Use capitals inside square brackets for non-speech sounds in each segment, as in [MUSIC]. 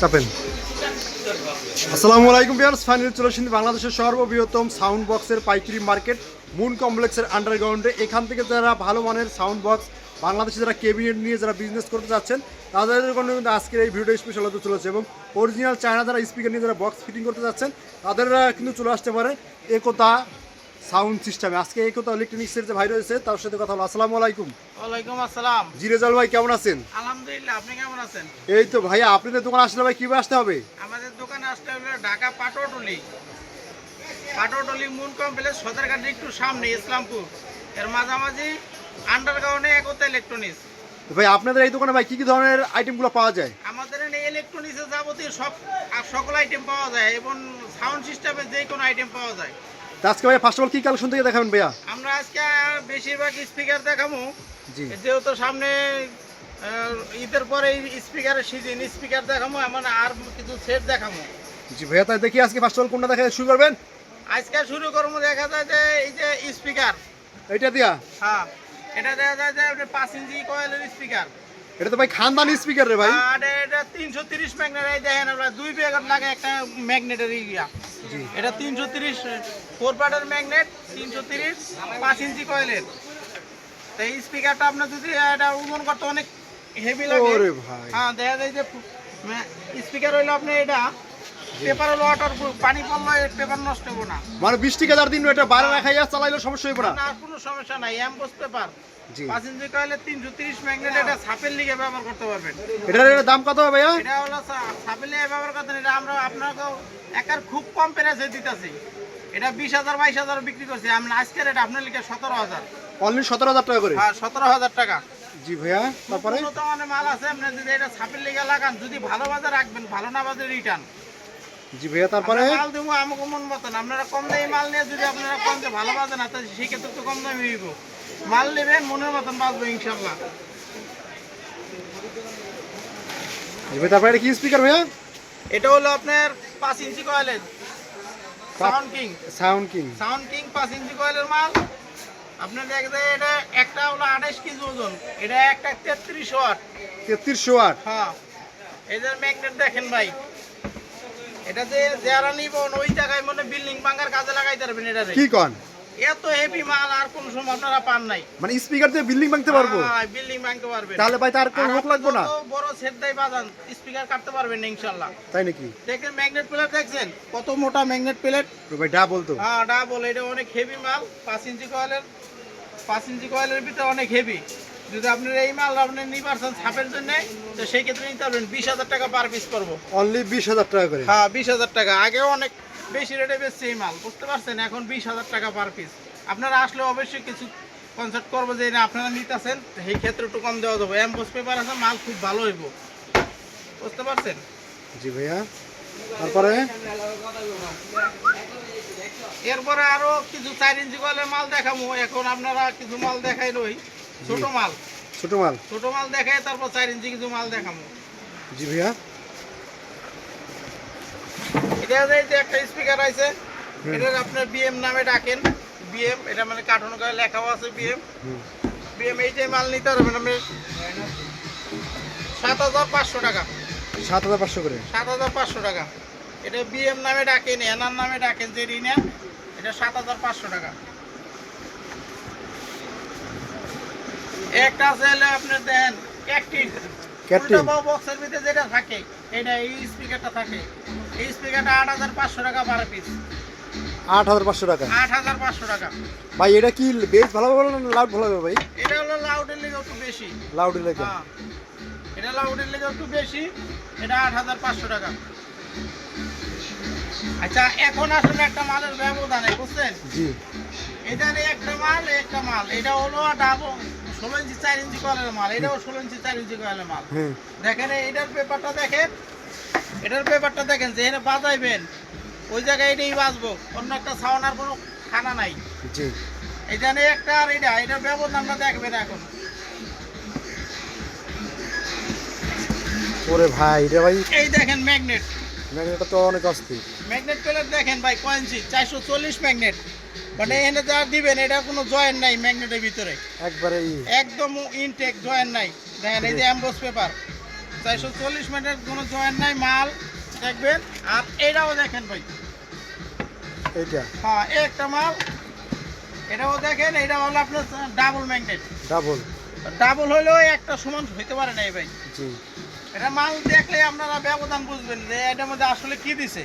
চাপেন। আসসালামু আলাইকুম বিয়ার্স ফাইনালি চলে এসেছি বাংলাদেশের সর্ববৃহত্তম সাউন্ড বক্সের পাইকারি মার্কেট মুন কমপ্লেক্সের আন্ডারগ্রাউন্ডে এখান থেকে যারা ভালো মানের সাউন্ড বক্স বাংলাদেশে যারা কেবিনেট নিয়ে যারা বিজনেস করতে যাচ্ছেন, তাদের জন্য কিন্তু আজকের এই ভিডিওটা স্পেশাল হতে চলেছে এবং অরিজিনাল চায়না যারা স্পিকার নিয়ে যারা বক্স ফিটিং করতে যাচ্ছেন, তাদেররা কিন্তু চলে আসতে পারে একতা সাউন্ড সিস্টেমে। আজকে একতা ইলেকট্রনিক্সের যে ভাই রয়েছে তার সাথে কথা হলো আসসালামু আলাইকুম। ওয়ালাইকুম আসসালাম। জি রেজাল ভাই কেমন আছেন? আলহামদুলিল্লাহ আপনি কেমন আছেন? এই তো ভাইয়া আপনাদের দোকান আসলে ভাই কীভাবে আসতে হবে? আমাদের দোকানে আসতে হলো ঢাকা পাটোটলি পাটোটলি মুন কমপ্লেক্স সদরঘাট একটু সামনে ইসলামপুর। এর মাঝামাঝি আন্ডারগ্রাউন্ডে একতা ইলেকট্রনিক্স ভাই আপনাদের এই দোকানে ভাই কী কী ধরনের আইটেমগুলো পাওয়া যায়? আমাদের এই ইলেকট্রনিক্সের যাবতীয় সব সকল আইটেম পাওয়া যায় এবং সাউন্ড সিস্টেমের যে কোনো আইটেম পাওয়া যায়। আজকে ভাই ফার্স্ট অফ অল কী কালেকশন থেকে দেখাবেন ভাইয়া? আমরা আজকে বেশিরভাগ স্পিকার দেখাবো। জি। যেহেতু সামনে ঈদের পরে স্পিকারের সিজন স্পিকার দেখাবো এমন আর কিছু সেট দেখাবো। জি ভাইয়া তাই দেখি আজকে ফার্স্ট অফ অল কোনটা দেখা শুরু করবেন? আজকে শুরু করব দেখা যায় যে এই যে স্পিকার এইটা দিয়া? হ্যাঁ এটা দেখা যায় যে পাঁচ ইঞ্চি কয়েলের স্পিকার এটা তো ভাই খানদানি স্পিকার রে ভাই। আর এটা তিনশো তিরিশ ম্যাগনেট এই দেখেন আপনার দুই ব্যাগের লাগে একটা ম্যাগনেটের ইয়া এটা তিনশো তিরিশ ফোর পার্টের ম্যাগনেট তিনশো তিরিশ পাঁচ ইঞ্চি কয়েলের তো এই স্পিকারটা আপনার যদি এটা ওজন করতে অনেক হেভি লাগে। ওরে ভাই। হ্যাঁ দেখা যায় যে স্পিকার হইল আপনি এটা পেপার ওয়াটার পানি পড়লে পেপার নষ্ট হব না। মানে বৃষ্টি কাজার দিন এটা বাইরে রাখাইয়া চালাইলে সমস্যা হইব না? না কোনো সমস্যা নাই অ্যাম্বোস পেপার। জি। পাঁচ ইঞ্চি কয়েলে তিনশো তিরিশ ম্যাগনেট এটা সাপের লিগে ব্যবহার করতে পারবেন। এটার দাম কত হবে এটা হলো লিগে ব্যবহার করতেন এটা আমরা আপনাকে একার খুব কম প্রাইসে দিতেছি। এটা বিশ হাজার বাইশ হাজার বিক্রি করছি। আমরা আজকের এটা আপনার লিগে সতেরো হাজার। অনলি সতেরো হাজার টাকা করে? হ্যাঁ সতেরো হাজার টাকা। জি ভাইয়া তারপরে? উন্নত মানের মাল আছে আপনি যদি এটা সাপের লিগে লাগান যদি ভালো বাজে রাখবেন ভালো না বাজে রিটার্ন জি ভাইয়া তারপরে? মাল দেবো আমাকে মন মতন। আপনারা কম দামি মাল নিয়ে যদি আপনারা কম যে ভালো বাজে না তাহলে সেক্ষেত্রে তো কম দামি হইব। মাল নেবেন মনের মতন বাজবো ইনশাল্লাহ। জি ভাই তারপরে কি স্পিকার ভাইয়া? এটা হলো আপনার পাঁচ ইঞ্চি কয়েলের। Sound king sound king sound king পাঁচ ইঞ্চি কয়েলের মাল। আপনার দেখবে এটা একটা হলো আঠাশ কেজি ওজন। এটা একটা তেত্রিশ ওয়াট। তেত্রিশশো আট হ্যাঁ। এদের ম্যাগনেট দেখেন ভাই। এটা যে যারা নিব ওই জায়গায় মনে বিল্ডিং ভাঙার কাজে লাগাইতে পারবেন এটা কি কন? এত হেভি মাল আর কোন সময় আপনারা পান নাই। মানে স্পিকার দিয়ে বিল্ডিং ভাঙতে পারব? বিল্ডিং ভাঙতে পারবেন। তাহলে ভাই তার কোনো লোক লাগবে না? বড় সেট দেয় বাজান স্পিকার কাটতে পারবেন না ইনশাল্লাহ। তাই নাকি? দেখেন ম্যাগনেট প্লেট দেখছেন? কত মোটা ম্যাগনেট প্লেট তো ভাই ডা বলতো হ্যাঁ ডাবল এটা অনেক হেভি মাল পাঁচ ইঞ্চি কয়েলের পাঁচ ইঞ্চি কয়েলের ভিতরে অনেক হেভি যদি আপনার এই মাল আপনি পারছেন ছাপের জন্য তো সেই ক্ষেত্রে নিতে পারবেন। বিশ হাজার টাকা পার পিস করব। অনলি বিশ হাজার টাকা করে? হ্যাঁ বিশ হাজার টাকা। আগেও অনেক বেশি রেটে বেচছে এই মাল বুঝতে পারছেন? এখন বিশ হাজার টাকা পার পিস আপনারা আসলে অবশ্যই কিছু কনসার্ট করব যে না আপনারা নিতেছেন সেই ক্ষেত্রে একটু কম দেওয়া যাবে। অ্যাম্বোস পেপার আছে মাল খুব ভালো হইব। বুঝতে পারছেন? জি ভাইয়া। তারপরে? এরপরে আরও কিছু চার ইঞ্চি কলের মাল দেখাবো। এখন আপনারা কিছু মাল দেখাই রই। ছোট মাল। ছোট মাল? ছোট মাল দেখাই তারপর চার ইঞ্চি কিছু মাল দেখাবো। জি ভাইয়া। এটা যে একটা স্পিকার আছে এটা আপনার বিএম নামে ডাকেন। বিএম এটা মানে কার্টুন করে লেখাও আছে বিএম। বিএম এই যে মাল নিতে পারবেন আপনি। সাত হাজার পাঁচশো টাকা। সাত হাজার পাঁচশো করে? সাত হাজার পাঁচশো টাকা। এটা বিএম নামে ডাকেন এনার নামে ডাকেন যে রিনা এটা সাত হাজার পাঁচশো টাকা। একটা আছে হলে আপনার দেন ক্যাকটিন Captain? বক্সের ভিতরে যেটা থাকে এটা এই স্পিকারটা থাকে। এই স্পিকারটা আট হাজার পাঁচশো টাকা পার পিস আট হাজার পাঁচশো টাকা? আট হাজার পাঁচশো টাকা। ভাই এটা কি বেস ভালো হবে না লাউড ভালো হবে ভাই? এটা হলো লাউডের লিগে একটু বেশি। লাউড লেখা হ্যাঁ। এটা লাউডের লিগে একটু বেশি এটা আট হাজার পাঁচশো টাকা। আচ্ছা এখন আসলে একটা মালের ব্যবধান বুঝছেন? জি। এটা একটা মাল একটা মাল। এটা হলো ডাবো ষোলো ইঞ্চি চার ইঞ্চি কয়েলের মাল এটাও ষোলো ইঞ্চি চার ইঞ্চি কয়েলের মাল। দেখেন এটার পেপারটা দেখেন এটার পেপারটা দেখেন যেখানে বাজাইবেন ওই জায়গায় এটাই বাজবো অন্য একটা সাউন্ড আর কোনো খানা নাই। জি। এখানে একটা আর এটা এটার ব্যবধানটা দেখবেন এখন। ওরে ভাই রে ভাই এই দেখেন ম্যাগনেট। ম্যাগনেটটা তো অনেক অস্থির। ম্যাগনেট প্লেট দেখেন ভাই কয়েন্সি চারশো চল্লিশ ম্যাগনেট। মানে এখানে যা দিবেন এটা কোনো জয়েন নাই ম্যাগনেটের ভিতরে। একবারে একদম ইনটেক জয়েন নাই। দেখেন এই যে অ্যাম্বোস পেপার চারশো চল্লিশ মিনিটের কোনো জয়েন্ট নাই মাল দেখবেন। আর এটাও দেখেন ভাই। এইটা? হ্যাঁ একটা মাল। এটাও দেখেন এটা হলো আপনার ডাবল ম্যাগনেট ডাবল ডাবল হলেও একটা সমান হইতে পারে না ভাই। জি। এটা মাল দেখলে আপনারা ব্যবধান বুঝবেন যে এটার মধ্যে আসলে কি দিছে।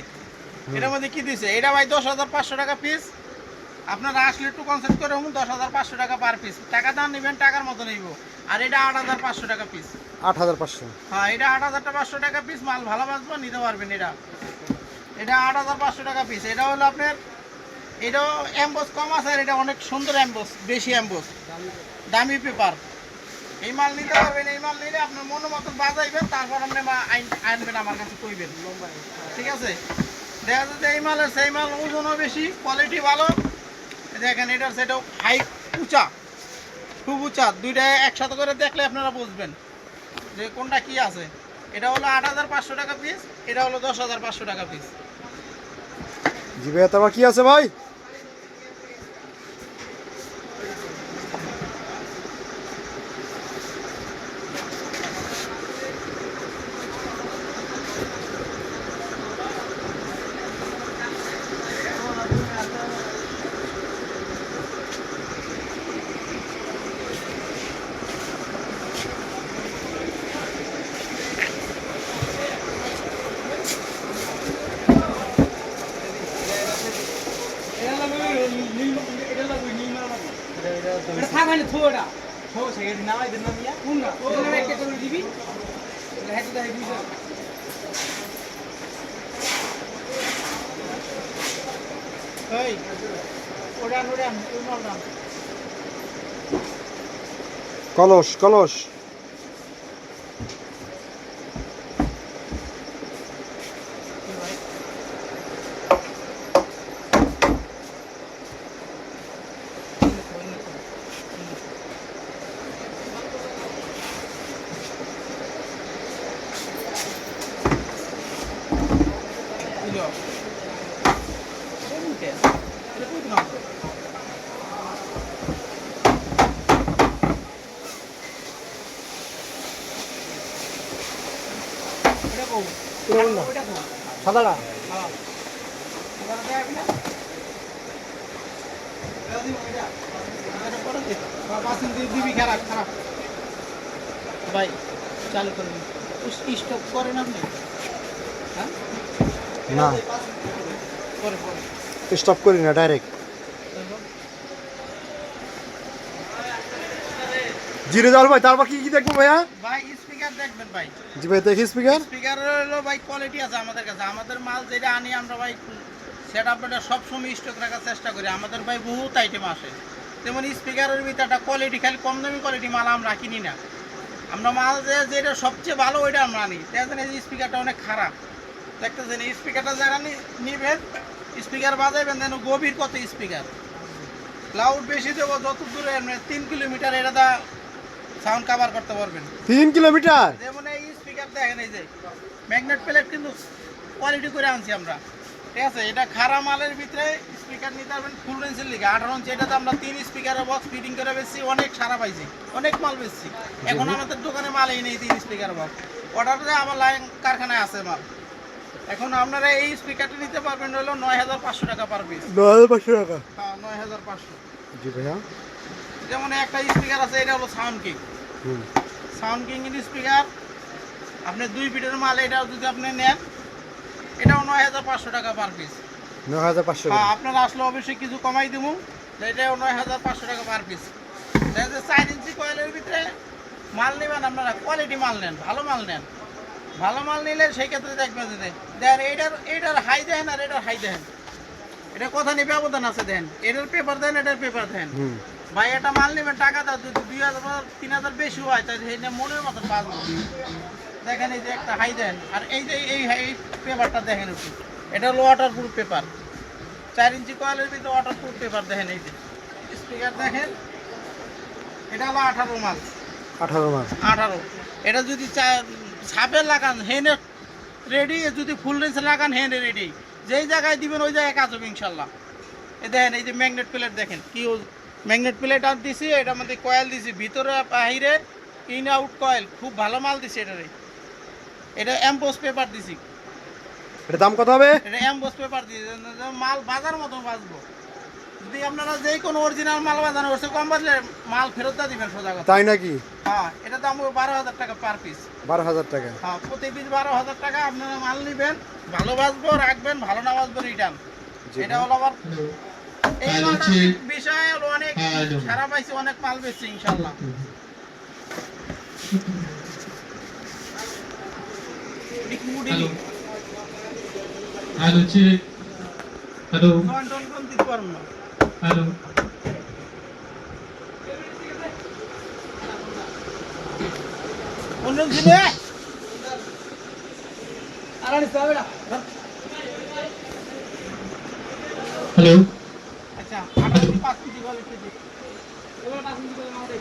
এটার মধ্যে কি দিছে? এটা ভাই দশ হাজার পাঁচশো টাকা পিস আপনারা আসলে একটু কনসেপ্ট করে হুম দশ হাজার পাঁচশো টাকা পার পিস টাকা দাম নেবেন টাকার মতো নিব আর এটা আট হাজার পাঁচশো টাকা পিস আট হাজার পাঁচশো। হ্যাঁ এটা আট হাজার পাঁচশো টাকা পিস মাল ভালো বাঁচবো নিতে পারবেন এটা। এটা আট হাজার পাঁচশো টাকা পিস এটা হলো আপনার এটাও অ্যাম্বোস কম আছে আর এটা অনেক সুন্দর অ্যাম্বোস বেশি অ্যাম্বোস দামি পেপার এই মাল নিতে পারবেন এই মাল নিলে আপনার মনের মতন বাজাইবেন তারপর আপনি আনবেন আমার কাছে কইবেন। ঠিক আছে? দেখা যাচ্ছে এই মালের সেই মাল ওজনও বেশি কোয়ালিটি ভালো। দেখেন, এটার সেটাও হাই উঁচা, খুব উঁচা। দুইটা একসাথে করে দেখলে আপনারা বুঝবেন যে কোনটা কি আছে। এটা হলো আট হাজার পাঁচশো টাকা পিস এটা হলো দশ হাজার পাঁচশো টাকা পিস জি তোমার তারপর কি আছে ভাই থাকানে থোড়া থো সেকেন্ড নামাই দিন না মিয়া কোন না ওখানে একটা করে দিবি হেঁটে দেয় বুঝা এই ওডান ওডান ওই মাল দাম কলস কলস বুঝলো এটা কই দিলাম এটা কও ওটা কও সাদাটা হ্যাঁ এবার দেখাবি না এটা দিবো এটা এটা পরে দে পাঁচিল দিয়ে দিবি খারাপ খারাপ ভাই চালু করে দিন স্টপ করেন আপনি? হ্যাঁ? না। পরে পরে। স্টপ করি না ডাইরেক্ট জিরে জল ভাই তারপর কি কি দেখব ভাইয়া? ভাই স্পিকার দেখবেন ভাই। জি ভাই দেখি স্পিকার স্পিকার হলো ভাই কোয়ালিটি আছে আমাদের কাছে। আমাদের মাল যেটা আনি আমরা ভাই সেট আপটা সবসময় স্টক রাখার চেষ্টা করি। আমাদের ভাই বহুত আইটেম আসে। যেমন স্পিকারের ভিতরটা কোয়ালিটি খালি কম দামি কোয়ালিটি মাল আমরা কিনি না। আমরা মাল যে যেটা সবচেয়ে ভালো ওইটা আমরা আনি। দেখেন এই স্পিকারটা অনেক খারাপ। দেখতেছেন এই স্পিকারটা যারা নিবেন স্পিকার বাজাইবেন যেন গভীর কত স্পিকার লাউড বেশি দেবো যত দূরে মানে তিন কিলোমিটার এটা দা সাউন্ড কাভার করতে পারবেন। তিন কিলোমিটার যেমন এই স্পিকার দেখেন এই যে ম্যাগনেট প্লেট কিন্তু কোয়ালিটি করে আনছি আমরা। ঠিক আছে এটা খারাপ মালের ভিতরে স্পিকার নিতে পারবেন ফুল রেঞ্জের লিগে আঠারো ইঞ্চি এটাতে আমরা তিন স্পিকারের বক্স ফিটিং করে বেশি অনেক সারা পাইছি অনেক মাল বেচছি। এখন আমাদের দোকানে মালই নেই তিন স্পিকার বক্স অর্ডারে আমার লাইন কারখানায় আছে মাল। এখন আপনারা এই স্পিকারটা নিতে পারবেন হলো নয় হাজার পাঁচশো টাকা পার পিস নয় হাজার পাঁচশো টাকা? হ্যাঁ নয় হাজার পাঁচশো। জি ভাইয়া। যেমন একটা স্পিকার আছে এটা হলো sound king sound king speaker আপনি দুই ফিটের মাল এটাও যদি আপনি নেন এটাও নয় হাজার পাঁচশো টাকা পার পিস নয় হাজার পাঁচশো হ্যাঁ আপনারা আসলে অবশ্যই কিছু কমাই দিব এটাও নয় হাজার পাঁচশো টাকা পার পিস দেখা চার ইঞ্চি কয়েলের ভিতরে মাল নেবেন আপনারা কোয়ালিটি মাল নেন ভালো মাল নেন। ভালো মাল নিলে সেই ক্ষেত্রে দেখবেন যে দেখেন এইটার এইটার হাই দেন আর এটার হাই দেন এটা কথা নিয়ে ব্যবধান আছে দেন এটার পেপার দেন এটার পেপার দেন ভাই এটা মাল নেবেন টাকা দাও যদি দুই হাজার তিন হাজার বেশি হয় তাহলে মনের মতন বাঁচবো। দেখেন এই যে একটা হাই দেন আর এই যে এই এই পেপারটা দেখেন একটু। এটা হলো ওয়াটার প্রুফ পেপার চার ইঞ্চি কয়েলের ভিতরে ওয়াটার প্রুফ পেপার দেখেন এই যে। স্পিকার দেখেন। এটা হলো আঠারো মাল। আঠারো মাস আঠারো। এটা যদি ছাপে লাগান হেনে রেডি যদি ফুল রেঞ্জ লাগান হেনে রেডি যেই জায়গায় দিবেন ওই জায়গায় কাজ হবে ইনশাল্লাহ। এই দেখেন এই যে ম্যাগনেট প্লেট দেখেন কি ম্যাগনেট প্লেট আর দিছি এটার মধ্যে কয়েল দিছি। ভিতরে বাহিরে ইন আউট কয়েল। খুব ভালো মাল দিছে এটারে। এটা এমপোস পেপার দিছি। এটা দাম কত হবে? এটা এমপোস পেপার দিছি মাল বাজার মতো বাঁচবো। যদি আপনারা যে কোনো অরিজিনাল মাল বাজানো করছে কম বাজলে মাল ফেরত দিয়ে দিবেন সোজা কথা। তাই নাকি? হ্যাঁ এটা দাম হবে বারো হাজার টাকা পার পিস বারো হাজার টাকা। হ্যাঁ প্রতি পিস বারো হাজার টাকা আপনারা মাল নেবেন ভালো বাঁচবো রাখবেন ভালো না বাঁচবো রিটার্ন এটা হলো আবার এই বিষয়ে অনেক সারা পাইছি অনেক মাল বেচছি ইনশাল্লাহ। [LAUGHS] টন দিতে পারব না hello. অন্য ছিল আরানি সাবে না আচ্ছা আঠারো পাঁচ কেজি বলে এবার পাঁচ আমাদের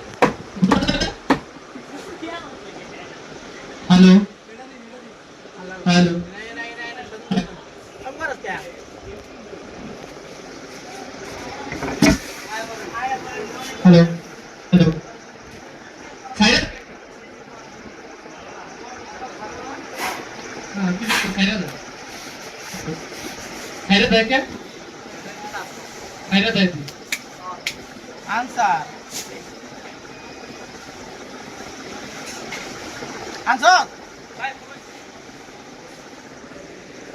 hello, খাইরা দেয় আনসার আনসার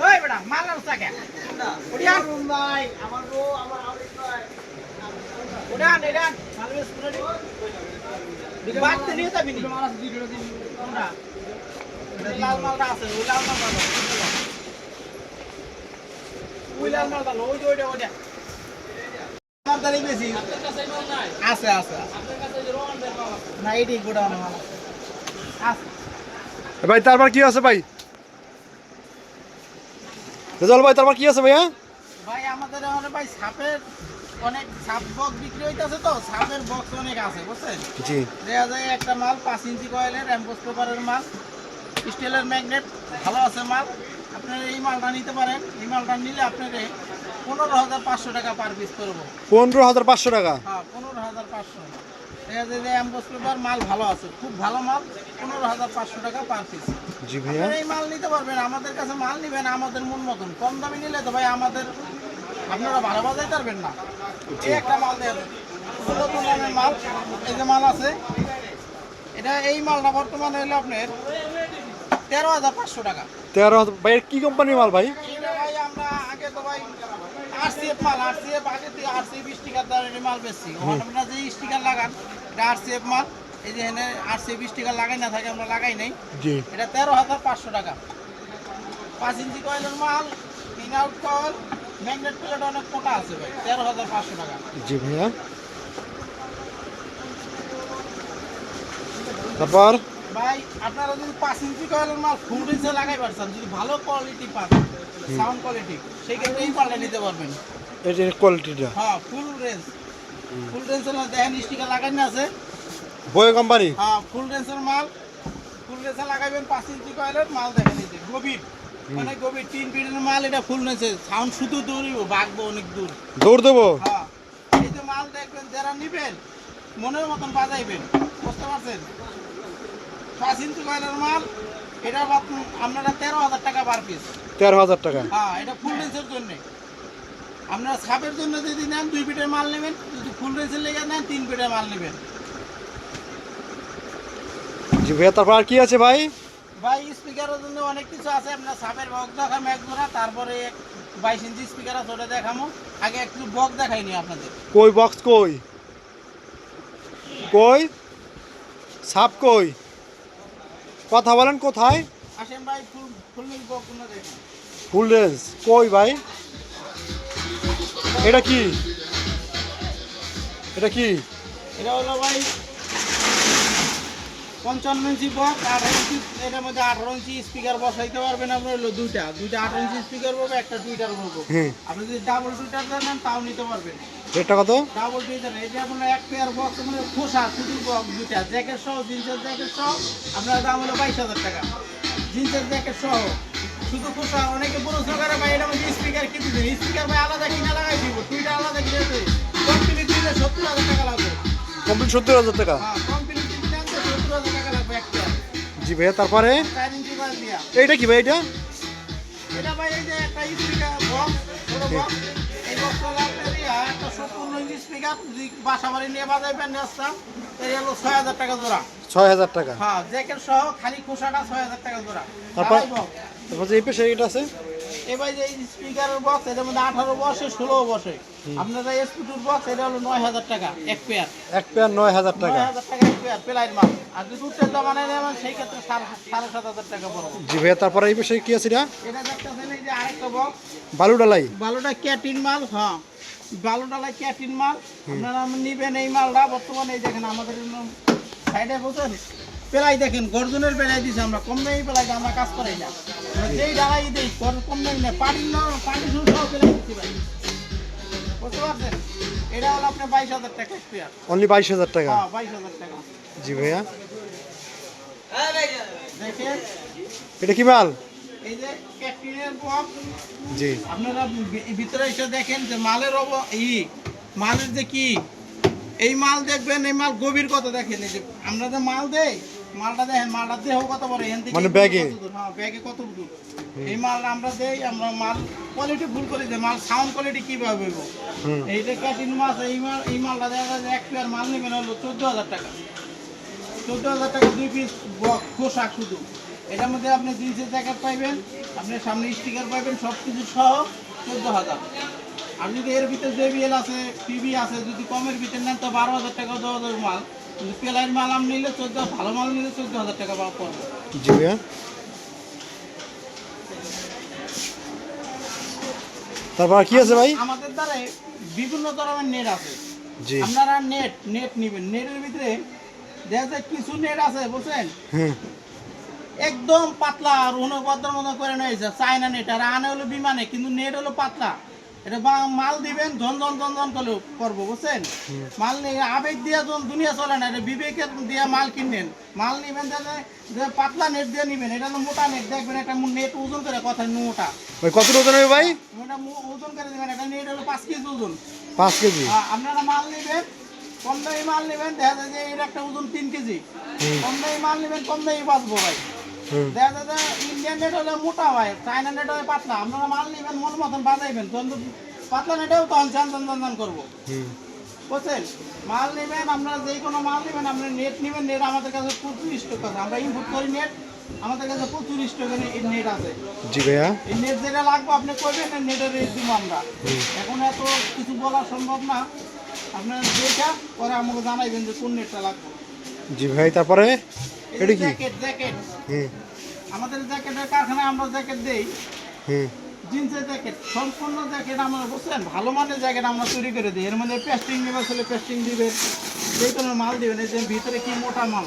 ওই বেটা, মাল আসছে কে উড়িয়া মুম্বাই আমার রো আমার আছে দুই কিলো দিন আমরা লাল মালটা আছে ওই লাল ওইটা ওইটা। দাঁড়িয়ে বেশি। আছে আছে। আছে। না এটি গোডাউন মাল আছে ভাই তারপর কি আছে ভাই? রেজাল ভাই তারপর কি আছে ভাইয়া? ভাই আমাদের এখানে ভাই সাপের অনেক সাপ বক্স বিক্রি হইতেছে তো সাপের বক্স অনেক আছে বুঝছেন? জি। দেখা যায় একটা মাল পাঁচ ইঞ্চি কয়েলের অ্যাম্বোস পেপারের মাল স্টিলের ম্যাগনেট ভালো আছে মাল। আপনার এই মালটা নিতে পারেন। এই মালটা নিলে আপনার পনেরো হাজার পাঁচশো টাকা পার পিস করব। পনেরো হাজার পাঁচশো টাকা? হ্যাঁ পনেরো হাজার পাঁচশো। দেখা যায় যে অ্যাম্বোস পেপার মাল ভালো আছে খুব ভালো মাল পনেরো হাজার পাঁচশো টাকা পার পিস জি ভাইয়া। এই মাল নিতে পারবেন আমাদের কাছে মাল নিবেন আমাদের মন মতন। কম দামে নিলে তো ভাই আমাদের আপনারা ভালো বাজাই পারবেন না। এই একটা মাল দেওয়া নতুন দামের মাল এই যে মাল আছে এটা এই মালটা বর্তমানে হলো আপনার তেরো হাজার পাঁচশো টাকা। তেরো হাজার ভাই কি কোম্পানির মাল ভাই আমরা আগে তো ভাই আরসিএফ মাল আরসিএফ আগে থেকে আরসিএফ স্টিকার দ্বারা এই মাল বেশি আপনারা যে স্টিকার লাগান এটা আরসিএফ মাল। এই যে এখানে আরসিএফ স্টিকার লাগাই না থাকে আমরা লাগাই নাই। এটা তেরো হাজার পাঁচশো টাকা। পাঁচ ইঞ্চি কয়েলের মাল তিন আউট ম্যাগনেট প্লেট অনেক মোটা আছে ভাই তেরো হাজার পাঁচশো টাকা। জি ভাইয়া। তারপর? ভাই আপনারা যদি পাঁচ ইঞ্চি কয়েলের মাল ফুল রেঞ্জে লাগাই পারছেন যদি ভালো কোয়ালিটি পান সাউন্ড কোয়ালিটি সেই ক্ষেত্রে এই মালটা নিতে পারবেন। যে কোয়ালিটিটা হ্যাঁ ফুল রেঞ্জ ফুল রেঞ্জের দেখেন স্টিকার লাগাই না আছে। বয় কোম্পানি হ্যাঁ ফুল রেঞ্জের মাল। ফুল রেঞ্জে লাগাইবেন পাঁচ ইঞ্চি কয়েলের মাল দেখেন এই যে গভীর। অনেক গভীর তিন ফিটের মাল এটা ফুল রেঞ্জে সাউন্ড শুধু দূরই বাগবো অনেক দূর। দৌড় দেবো? হ্যাঁ। এই যে মাল দেখবেন যারা নিবেন মনের মতন বাজাইবেন বুঝতে পারছেন? ইঞ্চি কয়েলের মাল এটা আপনারা তেরো হাজার টাকা পার পিস তেরো হাজার টাকা। হ্যাঁ এটা ফুল রেঞ্জের জন্য। আপনারা ছাপের জন্য যদি নেন দুই ফিটের মাল নেবেন। যদি ফুল রেঞ্জের লেগে নেন তিন ফিটের মাল নেবেন। জি ভাইয়া তারপর আর কি আছে ভাই? ভাই স্পিকারের জন্য অনেক কিছু আছে। আপনার ছাপের বক্স দেখাম এক জোড়া তারপরে বাইশ ইঞ্চি স্পিকার আছে ওটা দেখামো। আগে একটু বক্স দেখাইনি আপনাদের। কই বক্স কই? কই? সাপ কই? কথা বলেন কোথায়? আসেন ভাই ফুল ফুল রেঞ্জ কই ভাই? এটা কি? এটা কি? এটা হলো ভাই পঞ্চান্ন ইঞ্চি বক্স আঠারো ইঞ্চি এটার মধ্যে আঠারো ইঞ্চি স্পিকার বসাইতে পারবেন আপনার হলো দুইটা। দুইটা আঠারো ইঞ্চি স্পিকার পাবো একটা টুইটার পাবো আপনি যদি ডাবল টুইটার নেন তাও নিতে পারবেন। রেটটা কত? ডাবল টুইটার এই যে আপনার এক পেয়ার বক্স মানে খোসা শুধু বক্স দুইটা জ্যাকেট সহ জিন্সের জ্যাকেট সহ আপনার দাম হলো বাইশ হাজার টাকা। জিন্সের জ্যাকেট সহ শুধু খোসা অনেকে বড় সরকারে ভাই এটা মধ্যে স্পিকার কিনতে দেন স্পিকার ভাই আলাদা কিনা লাগাই দিব টুইটার আলাদা কিনে দেবে কমপ্লিট দিলে সত্তর হাজার টাকা লাগবে। কমপ্লিট সত্তর হাজার টাকা? হ্যাঁ কমপ্লিট দিলে সত্তর হাজার টাকা লাগবে এক পেয়ার জি ভাইয়া তারপরে? এইটা কি ভাই এটা এটা ভাই এই যে একটা স্পিকার বক্স ছোট বক্স স্পিকার যদি বাসা বাড়ি নিয়ে বাজাইবেন নেস্তা এই হলো ছয় হাজার টাকা জোড়া। ছয় হাজার টাকা? হ্যাঁ জ্যাকেট সহ খালি খোসাটা ছয় হাজার টাকা জোড়া। তারপর? তারপর যে এই পেশে এটা আছে? এবার যে স্পিকারের বক্স এটার মধ্যে আঠারো বসে ষোলো বসে। আপনারা স্কুটির বক্স এটা হলো নয় হাজার টাকা এক পেয়ার এক পেয়ার নয় হাজার নয় টাকা হাজার টাকা এক পেয়ার পেলাইট মাল। আর যদি উঠতে দোকানে নেবেন সেই ক্ষেত্রে সাড়ে সাত হাজার টাকা পড়বে। জি ভাইয়া তারপরে এই পেশে কি আছে এটা? এটা দেখতেছেন এই যে আরেকটা বক্স বালু ডালাই বালুটা ক্যাটিন মাল হ্যাঁ। বালুডালা ক্যাটিন মাল। আপনারা নিবেন এই মালটা। বর্তমানে এই দেখেন আমাদের সাইডে বলছেন পেলাই দেখেন গর্জনের পেলাই দিছি আমরা। কম দামি পেলাই আমরা কাজ করাই না। যেই ডালাই দিই কম দামি না। পাটির না পাটি শুরু সহ পেলাই দিচ্ছি ভাই। বুঝতে পারছেন? এটা হলো আপনার বাইশ হাজার টাকা স্পেয়ার অনলি বাইশ হাজার টাকা? হ্যাঁ বাইশ হাজার টাকা। জি ভাইয়া। দেখেন। এটা কি মাল? এই যে ক্যাটিনের বক্স জি। আপনারা ভিতরে এসে দেখেন যে মালের অব ই মালের যে কি? এই মাল দেখবেন এই মাল গভীর কত দেখেন। এই যে আমরা যে মাল দেই মালটা দেখেন মালটা দেহ কত বড়? এখান থেকে মানে ব্যাগে? হ্যাঁ ব্যাগে কত দূর? এই মাল আমরা দেই আমরা মাল কোয়ালিটি ফুল করে দেই। মাল সাউন্ড কোয়ালিটি কীভাবে হইব? এইটা ক্যাটিন মাছ এই মাল এই মালটা দেখা যায় এক পেয়ার মাল নেবেন হলো চোদ্দ হাজার টাকা। চোদ্দ হাজার টাকা দুই পিস পোশাক শুধু। এটার মধ্যে আপনি জিন্সের জ্যাকেট পাইবেন আপনি সামনে স্টিকার পাইবেন সব কিছু সহ চোদ্দ হাজার আর যদি এর ভিতরে জেবিএল আছে টিভি আছে যদি কমের ভিতরে নেন তো বারো হাজার টাকা দেওয়া যাবে মাল। কিন্তু পেলাইন মাল আম নিলে চোদ্দ ভালো মাল নিলে চোদ্দ হাজার টাকা পাওয়া পড়বে। জি ভাইয়া। তারপর কি আছে ভাই? আমাদের দ্বারা বিভিন্ন ধরনের নেট আছে। জি। আপনারা নেট নেট নেবেন। নেটের ভিতরে দেখা যায় কিছু নেট আছে বুঝছেন? হুম একদম পাতলা আর অনুপদ্র মতো করে নিয়েছে চায়না নেট আর আনে হলো বিমানে কিন্তু নেট হলো পাতলা। এটা মাল দিবেন ধন ধন ধন ধন করে করব বুঝছেন? মাল নিয়ে আবেগ দিয়ে যখন দুনিয়া চলে না এটা বিবেকের দিয়ে মাল কিনবেন। মাল নিবেন তাহলে যে পাতলা নেট দিয়ে নিবেন এটা মোটা নেট দেখবেন একটা নেট ওজন করে কথা মোটা। ভাই কত ওজন হবে ভাই? মো- ওজন করে দেবেন একটা নেট হলো পাঁচ কেজি ওজন। পাঁচ কেজি? আপনারা মাল নেবেন কম দামি মাল নেবেন দেখা যায় যে এর একটা ওজন তিন কেজি। কম দামি মাল নেবেন কম দামি বাঁচবো ভাই। দেখা যে ইন্ডিয়ান নেট হলে মোটা হয় চায়না নেট হলে পাতলা। আপনারা মাল নেবেন মন মতন বাজাইবেন। তখন পাতলা নেটেও তখন চান চান করব। বুঝছেন? মাল নেবেন আপনারা যে কোনো মাল নেবেন আপনি নেট নেবেন নেট আমাদের কাছে প্রচুর স্টক আছে। আমরা ইনপুট করি নেট আমাদের কাছে প্রচুর স্টক নেট আছে। জি ভাইয়া। এই নেট যেটা লাগবে আপনি করবেন নেটের রেট দিব আমরা। এখন এত কিছু বলা সম্ভব না। আপনারা যেটা পরে আমাকে জানাইবেন যে কোন নেটটা লাগবে। জি ভাই তারপরে? এটা কি? Jacket jacket. হুম আমাদের জ্যাকেটের কারখানায় আমরা জ্যাকেট দেই। হুম জিন্সের জ্যাকেট সম্পূর্ণ জ্যাকেট আমরা বুঝছেন? ভালো মানের জ্যাকেট আমরা তৈরি করে দিই। এর মধ্যে পেস্টিং নেবে আসলে পেস্টিং দিবেন যে কোনো মাল দিবেন এই যে ভিতরে কি মোটা মাল?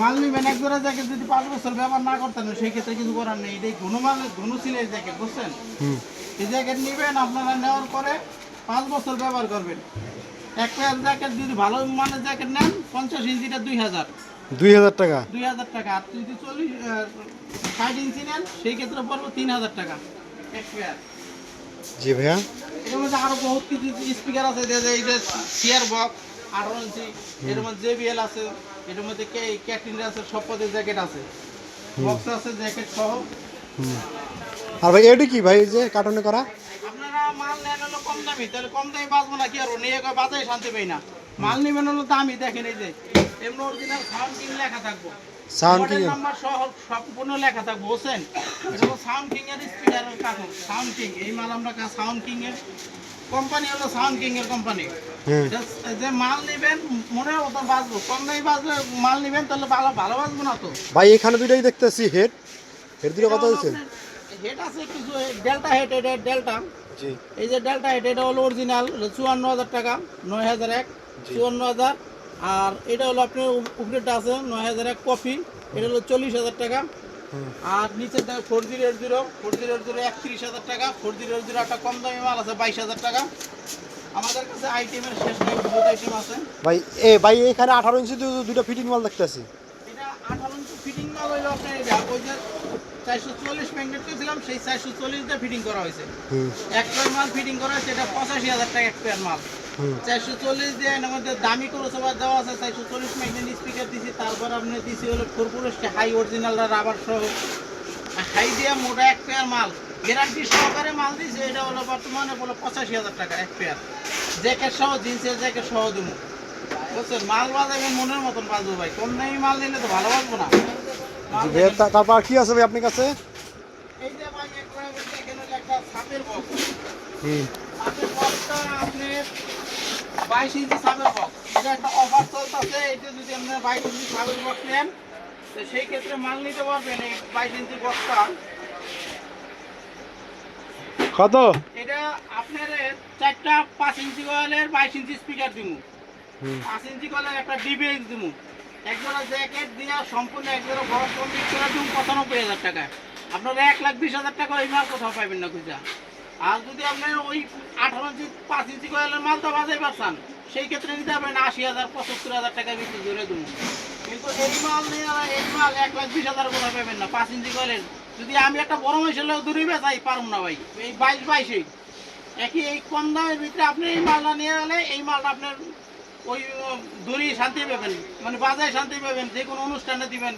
মাল নিবেন এক জোড়া জ্যাকেট যদি পাঁচ বছর ব্যবহার না করতেন সেই ক্ষেত্রে কিছু করার নেই। এটাই ঘন মাল ঘন সিলের জ্যাকেট বুঝছেন? এই জ্যাকেট নেবেন আপনারা নেওয়ার পরে পাঁচ বছর ব্যবহার করবেন। একটা জ্যাকেট যদি ভালো মানের জ্যাকেট নেন পঞ্চাশ ইঞ্চিটা দুই হাজার। দুই হাজার টাকা? দুই হাজার টাকা। আর যদি চল্লিশ ষাট ইঞ্চি নেন সেই ক্ষেত্রে পড়ব তিন হাজার টাকা। এক পেয়ার জি ভাইয়া। এর মধ্যে আরও বহুত কিছু স্পিকার আছে এই যে চেয়ার বক্স আঠারো ইঞ্চি এর মধ্যে জেবিএল আছে এটার মধ্যে ক্যাটিন আছে সব পদের জ্যাকেট আছে। বক্স আছে জ্যাকেট সহ। আর ভাই এটা কি ভাই যে কার্টনে করা? মাল নেন হলো কম দামি তাহলে কম দামি বাঁচবো না কি আর নিয়ে বাজারে শান্তি পাই না। মাল নেবেন হলো দামি দেখেন এই যে এমনি অরিজিনাল সাউন্ড কিং লেখা থাকব। সাউন্ড কিং নাম্বার সহ সম্পূর্ণ লেখা থাকব বুঝছেন? এটা হলো সাউন্ড কিং এর স্পিকার কাকুন সাউন্ড কিং এই মাল আমরা সাউন্ড কিং এর কোম্পানি হলো সাউন্ড কিং এর কোম্পানি যে মাল নেবেন মনে বাঁচবো কম দামি বাঁচবে মাল নেবেন তাহলে ভালো ভালো বাঁচবো না তো। ভাই এখানে দুইটাই দেখতেছি হেড হেড দুটো কত হয়েছে হেড আছে কিছু ডেল্টা হেড ডেল্টা এই যে ডেল্টা এটা এটা হলো অরিজিনাল চুয়ান্ন হাজার টাকা নয় হাজার এক চুয়ান্ন হাজার। আর এটা হলো আপনার উপ- উপরেরটা আছে নয় হাজার এক কপি এটা হলো চল্লিশ হাজার টাকা। আর নিচেরটা four zero eight zero four zero eight zero একত্রিশ হাজার টাকা ফোর জিরো এইট জিরো একটা কম দামি মাল আছে বাইশ হাজার টাকা। আমাদের কাছে আইটেমের শেষ নেই বহুত আইটেম আছে। ভাই এ ভাই এখানে আঠারো ইঞ্চি দুটো ফিটিং মাল দেখতেছি। এটা আঠারো ইঞ্চি ফিটিং মাল হইল আপনার ওই যে চারশো চল্লিশ ম্যাগনেট ছিলাম সেই চারশো চল্লিশ দিয়ে ফিটিং করা হয়েছে। এক পেয়ার মাল ফিটিং করা হয়েছে এটা পঁচাশি হাজার টাকা এক পেয়ার মাল। চারশো চল্লিশ দিয়ে এর মধ্যে দামি ক্রসওভার দেওয়া আছে চারশো চল্লিশ ম্যাগনেট স্পিকার দিছি তারপর আপনি দিছি হলো হাই অরিজিনাল রাবার সহ। হাই দিয়ে মোটা এক পেয়ার মাল। গ্যারান্টি সহকারে মাল দিছে এটা হলো বর্তমানে বলো পঁচাশি হাজার টাকা এক পেয়ার জ্যাকেট সহ জিন্সের জ্যাকেট সহ দেবো। বুঝছেন? মাল বাজাবেন মনের মতন বাজবো ভাই। কম দামি মাল নিলে তো ভালো বাজবো না। ভাইয়া, তারপর কি আছে ভাই আপনার কাছে? এই যে ভাই একবার একটা সাপের বক্স হুম। সাপের বক্সটা আপনি বাইশ ইঞ্চি সাপের বক্স এটা একটা অফার চলতেছে এটা যদি আপনার বাইশ ইঞ্চি সাপের বক্স নেন তো সেই ক্ষেত্রে মাল নিতে পারবেন এই ইঞ্চি বক্সটা কত? এটা আপনার চারটা পাঁচ ইঞ্চি কয়েলের বাইশ ইঞ্চি স্পিকার দিব হুম। পাঁচ ইঞ্চি কয়েলের একটা ডিবিএক্স দিব জ্যাকেট সম্পূর্ণ পঁচানব্বই হাজার টাকা। আপনারা এক লাখ বিশ হাজার টাকা ওই মাল কোথাও পাইবেন না খুঁজা। আর যদি ওই আঠারো ইঞ্চি, পাঁচ ইঞ্চি কয়েলের মালটা বাজাই পারছেন, সেই ক্ষেত্রে আশি হাজার, পঁচাত্তর হাজার টাকা বিক্রি কিন্তু এই মাল নিয়ে মাল এক লাখ বিশ হাজার পাবেন না, পাঁচ ইঞ্চি যদি আমি একটা বড় মেশিন লোক দূরে বেচাই, পারব না ভাই। এই বাইশ বাইশে। একই এই কম দামের ভিতরে আপনি এই মালটা নিয়ে গেলে এই মালটা আপনার ওই দড়ি শান্তি পাবেন মানে বাজারে শান্তি পাবেন যে কোনো অনুষ্ঠানে দিবেন।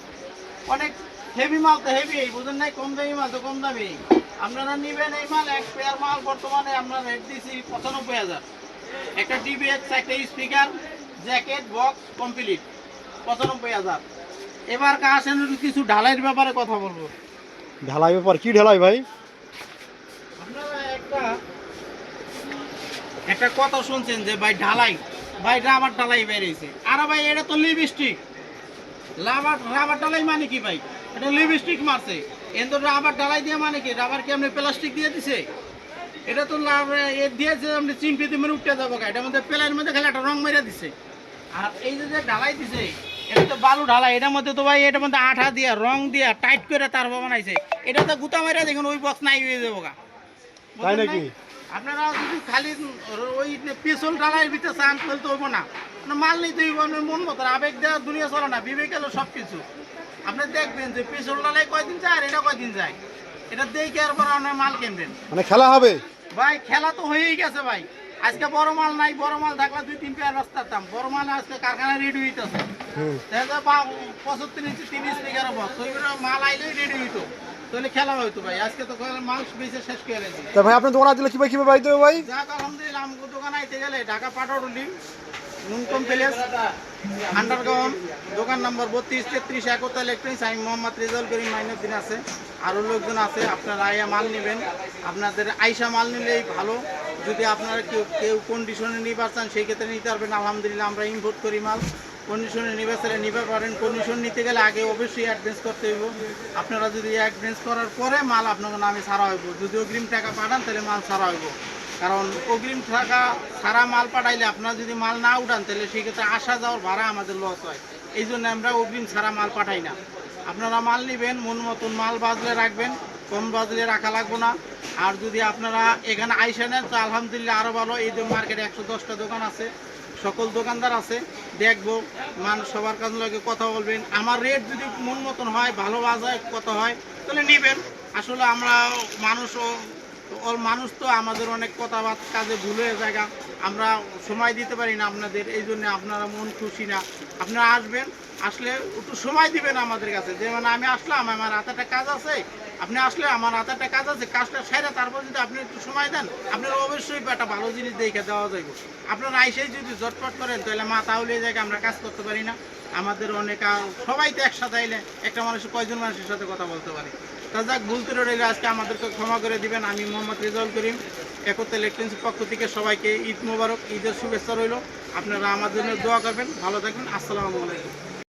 অনেক হেভি মাল তো হেভি বুঝেন নাই? কম দামি মাল তো কম দামি। আপনারা নেবেন এই মাল এক পেয়ার মাল বর্তমানে আমরা রেট দিছি পঁচানব্বই হাজার। একটা ডিবিএক্স একটা স্পিকার জ্যাকেট বক্স কমপ্লিট পঁচানব্বই হাজার। এবার আসেন কিছু ঢালাইয়ের ব্যাপারে কথা বলব। ঢালাই ব্যাপার কি ঢালাই ভাই? আপনারা একটা একটা কথা শুনছেন যে ভাই ঢালাই ভাই রাবার ঢালাই বেরিয়েছে আর ভাই, এটা তো লিপস্টিক রাবার রাবার ঢালাই মানে কি ভাই? এটা লিপস্টিক মারছে। এন রাবার ঢালাই দিয়ে মানে কি? রাবার কি আপনি প্লাস্টিক দিয়ে দিছে? এটা তো দিয়েছে আপনি চিমটি দিয়ে উঠতে যাব গা। এটার মধ্যে প্লেনের মধ্যে খালি একটা রং মেরে দিছে। আর এই যে ঢালাই দিছে, এটা তো বালু ঢালাই এটার মধ্যে তো ভাই, এটার মধ্যে আঠা দিয়া, রং দিয়া টাইট করে তারপর বানাইছে। এটা তো গুতা মেরে দেখুন, ওই বক্স নাই হয়ে যাব গা। তাই নাকি? আপনারা যদি খালি ওই পেছল ঢালাইয়ের ভিতরে চান তাহলে তো হইব না। মাল নিতে হইব মন মতো আবেগ দেওয়া দুনিয়া চলে না বিবেক এলো সব কিছু আপনি দেখবেন যে পেছল ঢালাই কয়দিন যায় আর এটা কয়দিন যায়। এটা দেখে আর পর আপনার মাল কিনবেন। মানে খেলা হবে? ভাই খেলা তো হয়েই গেছে ভাই। আজকে বড় মাল নাই বড় মাল থাকলে দুই তিন পেয়ার রাস্তার দাম বড় মাল আজকে কারখানায় রেডি হইতেছে। পঁচাত্তর ইঞ্চি তিরিশ বিঘার বক্স মাল আইলেই রেডি হইতো। তাহলে খেলা হইতো ভাই আজকে তো বেঁচে শেষ করে দিয়েছি। তা ভাই আপনার দোকান দিলে কীভাবে কীভাবে পাইতে হবে ভাই যাক আলহামদুলিল্লাহ আমাকে দোকান আইতে গেলে ঢাকা পাটরুলি নুনকম প্যালেস আন্ডারগ্রাউন্ড দোকান নম্বর বত্রিশ তেত্রিশ একতা ইলেকট্রনিক্স আমি মোহাম্মদ রেজাউল করিম মাইনুদ্দিন আছে। আরও লোকজন আছে আপনারা আইয়া মাল নেবেন। আপনাদের আইসা মাল নিলেই ভালো। যদি আপনারা কেউ কেউ কন্ডিশনে নিবার চান সেই ক্ষেত্রে নিতে পারবেন। আলহামদুলিল্লাহ আমরা ইম্পোর্ট করি মাল। কন্ডিশনে নিবে তাহলে নিতে পারেন। কন্ডিশন নিতে গেলে আগে অবশ্যই অ্যাডভান্স করতে হইব। আপনারা যদি অ্যাডভান্স করার পরে মাল আপনার নামে ছাড়া হইব। যদি অগ্রিম টাকা পাঠান, তাহলে মাল ছাড়া হইব। কারণ অগ্রিম টাকা ছাড়া মাল পাঠাইলে আপনারা যদি মাল না উঠান, তাহলে সেক্ষেত্রে আসা যাওয়ার ভাড়া আমাদের লস হয়। এই জন্য আমরা অগ্রিম ছাড়া মাল পাঠাই না। আপনারা মাল নেবেন, মন মতন মাল বাজলে রাখবেন, কম বাজলে রাখা লাগবো না। আর যদি আপনারা এখানে আইসা নেন, তো আলহামদুলিল্লাহ আরও ভালো। এই যে মার্কেটে একশো দশটা দোকান আছে। সকল দোকানদার আছে, দেখব মানুষ সবার কাছে লাগে কথা বলবেন আমার রেট যদি মন মতন হয়, ভালো বাজায় কথা হয়, তাহলে নেবেন আসলে আমরা মানুষও মানুষ তো আমাদের অনেক কথাবার্তা কাজে ভুল হয়ে যায়। আমরা সময় দিতে পারি না আপনাদের, এই জন্য আপনারা মন খুশি না। আপনারা আসবেন, আসলে একটু সময় দিবেন আমাদের কাছে। যেমন আমি আসলাম, আমার হাতে একটা কাজ আছে, আপনি আসলে আমার হাতে একটা কাজ আছে, কাজটা সেরে তারপর যদি আপনি একটু সময় দেন, আপনার অবশ্যই একটা ভালো জিনিস দেখে দেওয়া যাইব। আপনারা আইসেই যদি জটপট করেন, তাহলে মা তাহলে এই জায়গায় আমরা কাজ করতে পারি না। আমাদের অনেক সবাই তো একসাথে আইলে, একটা মানুষ কয়জন মানুষের সাথে কথা বলতে পারে? তা যাক ভুলতে রইলে, আজকে আমাদেরকে ক্ষমা করে দিবেন। আমি মোহাম্মদ রেজাউল করিম একতা ইলেকট্রিক পক্ষ থেকে সবাইকে ঈদ মোবারক, ঈদের শুভেচ্ছা রইল। আপনারা আমার জন্য দোয়া করবেন। ভালো থাকবেন। আসসালামু আলাইকুম।